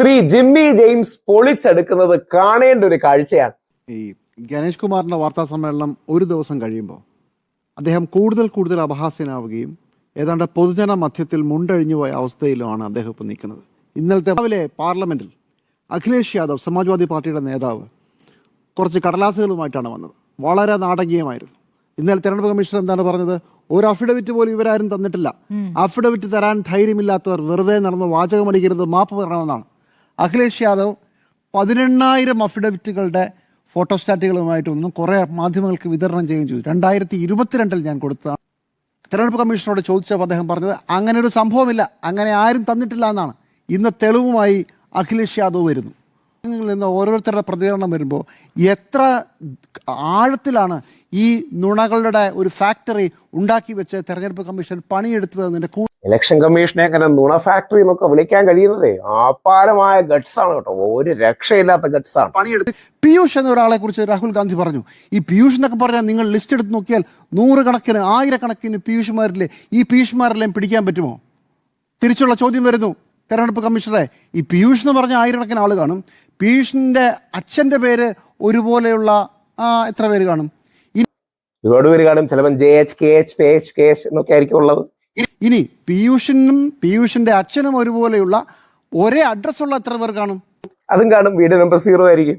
Shri Jimmy James പൊളിച്ചെടുക്കുന്നത് കാണേണ്ട ഒരു കാഴ്ചയാണ്. ഈ ഗണേഷ് കുമാറിന്റെ വാർത്താ സമ്മേളനം ഒരു ദിവസം കഴിയുമ്പോൾ അദ്ദേഹം കൂടുതൽ കൂടുതൽ അപഹാസ്യനാവുകയും ഏതാണ്ട് പൊതുജന മധ്യത്തിൽ മുണ്ടഴിഞ്ഞു പോയ അവസ്ഥയിലുമാണ് അദ്ദേഹം ഇപ്പോൾ നിൽക്കുന്നത്. ഇന്നലത്തെ രാവിലെ പാർലമെന്റിൽ അഖിലേഷ് യാദവ് സമാജ്വാദി പാർട്ടിയുടെ നേതാവ് കുറച്ച് കടലാസുകളുമായിട്ടാണ് വന്നത്. വളരെ നാടകീയമായിരുന്നു. ഇന്നലെ തെരഞ്ഞെടുപ്പ് കമ്മീഷൻ എന്താണ് പറഞ്ഞത്? ഒരു അഫിഡവിറ്റ് പോലും ഇവരാരും തന്നിട്ടില്ല. അഫിഡവിറ്റ് തരാൻ ധൈര്യമില്ലാത്തവർ വെറുതെ നടന്ന് വാചകമടിക്കരുത് മാപ്പ് പറയണമെന്നാണ് അഖിലേഷ് യാദവ് പതിനെണ്ണായിരം അഫിഡവിറ്റുകളുടെ ഫോട്ടോസ്റ്റാറ്റുകളുമായിട്ട് ഒന്നും കുറേ മാധ്യമങ്ങൾക്ക് വിതരണം ചെയ്യുകയും ചെയ്തു. രണ്ടായിരത്തി ഇരുപത്തിരണ്ടിൽ ഞാൻ കൊടുത്തതാണ് തെരഞ്ഞെടുപ്പ് കമ്മീഷനോട് ചോദിച്ചപ്പോൾ അദ്ദേഹം പറഞ്ഞത് അങ്ങനെ ഒരു സംഭവമില്ല. അങ്ങനെ ആരും തന്നിട്ടില്ല എന്നാണ്. ഇന്ന് തെളിവുമായി അഖിലേഷ് യാദവ് വരുന്നു. നിന്ന് ഓരോരുത്തരുടെ പ്രതികരണം വരുമ്പോൾ എത്ര ആഴത്തിലാണ് ഈ നുണകളുടെ ഒരു ഫാക്ടറി ഉണ്ടാക്കി വെച്ച് തെരഞ്ഞെടുപ്പ് കമ്മീഷൻ പണിയെടുത്തതെന്നതിന്റെ ഇലക്ഷൻ കമ്മീഷനെ അങ്ങനെ നുണ ഫാക്ടറി എന്നൊക്കെ വിളിക്കാൻ കഴിയുന്നതേ അപാരമായ ഗട്ട്സ് ആണ് കേട്ടോ. ഒരു രക്ഷയില്ലാത്ത ഗട്ട്സ് ആണ്. പണിയെടുത്ത് പീയൂഷ് എന്ന ഒരാളെ കുറിച്ച് രാഹുൽ ഗാന്ധി പറഞ്ഞു. ഈ പീയൂഷ് എന്നൊക്കെ പറഞ്ഞാൽ നിങ്ങൾ ലിസ്റ്റ് എടുത്ത് നോക്കിയാൽ നൂറുകണക്കിന് ആയിരക്കണക്കിന് പീയൂഷ്മാരിലെ ഈ പീയൂഷ്മാരെല്ലാം പിടിക്കാൻ പറ്റുമോ? തിരിച്ചുള്ള ചോദ്യം വരുന്നു തെരഞ്ഞെടുപ്പ് കമ്മീഷണറെ. ഈ പീയൂഷ് എന്ന് പറഞ്ഞ ആയിരക്കണക്കിന് ആൾ കാണും. പീയൂഷിന്റെ അച്ഛന്റെ പേര് ഒരുപോലെയുള്ള എത്ര പേര് കാണും? ഒരുപാട് പേര് കാണും ചിലപ്പം J H K H P H K H എന്നൊക്കെ ആയിരിക്കും ഉള്ളത്. ഇനി പീയൂഷിനും പീയൂഷിന്റെ അച്ഛനും ഒരുപോലെയുള്ള ഒരേ അഡ്രസ് ഉള്ള എത്ര പേർ കാണും? അതും കാണും. വീട് നമ്പർ സീറോ ആയിരിക്കും.